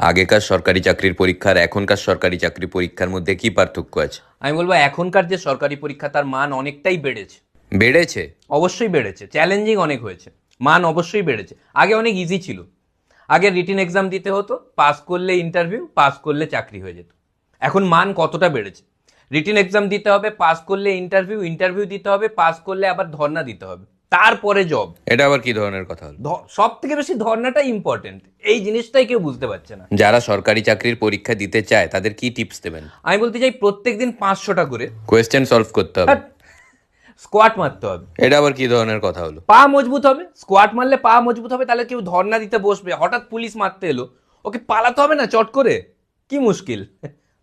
আগেকার সরকারি চাকরির পরীক্ষার এখনকার সরকারি চাকরি পরীক্ষার মধ্যে কি পার্থক্য আছে? আমি বলব এখনকার যে সরকারি পরীক্ষা তার মান অনেকটাই বেড়েছে। বেড়েছে? অবশ্যই বেড়েছে। চ্যালেঞ্জিং অনেক হয়েছে। মান অবশ্যই বেড়েছে। আগে অনেক ইজি ছিল। আগে রিটিন এক্সাম দিতে হতো পাস করলে ইন্টারভিউ পাস করলে চাকরি হয়ে যেত। এখন মান কতটা বেড়েছে? রিটিন এক্সাম দিতে হবে পাস করলে ইন্টারভিউ ইন্টারভিউ দিতে হবে পাস করলে আবার ধর্ণা দিতে হবে। তারপরে জব এটা আবার কি ধরনের কথা হলো? সব থেকে বেশি ধর্ণাটাই ইম্পর্টেন্ট এই জিনিসটাই কেউ বুঝতে পারছে না। যারা সরকারি চাকরির পরীক্ষা দিতে চায় তাদের কি টিপস দেবেন? আমি বলতে চাই প্রত্যেকদিন পাঁচশোটা করে কোয়েশ্চেন সলভ করতে হবে। স্কোয়াট মারতে হবে। এটা আবার কি ধরনের কথা হলো? পা মজবুত হবে স্কোয়াট মারলে পা মজবুত হবে তাহলে কেউ ধর্ণা দিতে বসবে। হঠাৎ পুলিশ মারতে এলো। ওকে পালাতে হবে না চট করে? কি মুশকিল?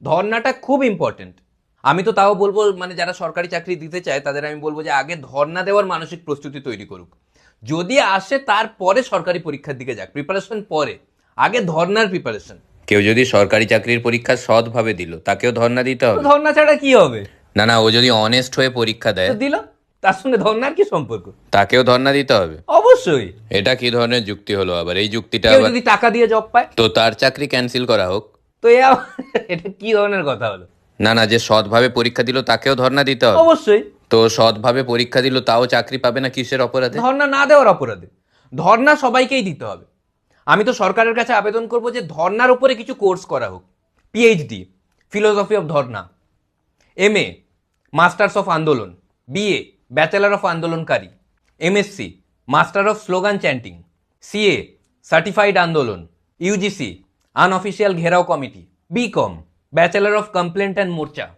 ধর্নাটা খুব ইম্পর্টেন্ট আমি তো তাও বলব মানে যারা সরকারি চাকরি দিতে চায় তাদের আমি বলব যে আগে ধর্ণা দেওয়ার মানসিক প্রস্তুতি তৈরি করুক। যদি আসে তারপরে সরকারি পরীক্ষার দিকে যাক প্রিপারেশন পরে। আগে ধর্নার প্রিপারেশন কেউ যদি সরকারি চাকরির পরীক্ষা সৎভাবে দিল তাকেও ধর্ণা দিতে হবে। ধর্না ছাড়া কি হবে? না না ও যদি অনেস্ট হয়ে পরীক্ষা দেয়। দিল? তার সঙ্গে ধর্নার কি সম্পর্ক? তাকেও ধর্ণা দিতে হবে। অবশ্যই। এটা কি ধরনের যুক্তি হলো আবার? এই যুক্তিটা আবার যদি টাকা দিয়ে জব পায়? তো তার চাকরি ক্যান্সেল করা হোক। তো এটা কি ধরনের কথা হলো? না না যে সৎভাবে পরীক্ষা দিল তাকেও ধর্ণা দিতে হবে। অবশ্যই। তো সৎভাবে পরীক্ষা দিল তাও চাকরি পাবে না কিসের অপরাধে? ধর্ণা না দেওয়ার অপরাধে। ধর্ণা সবাইকেই দিতে হবে। আমি তো সরকারের কাছে আবেদন করব যে ধর্নার উপরে কিছু কোর্স করা হোক। PhD philosophy of dharna M A masters of andolan BA bachelor of andolankari MSc master of slogan chanting CA certified andolan UGC unofficial gherao committee BCom bachelor of complaint and morcha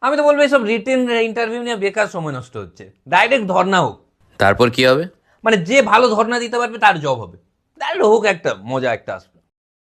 আমি তো বলব এইসব written interview নিয়ে বেকার সময় নষ্ট হচ্ছে। Direct ধর্না হোক। তারপর কি হবে? মানে যে ভালো ধর্না দিতে পারবে তার জব হবে। তাহলে হোক একটা মজা একটা আসবে।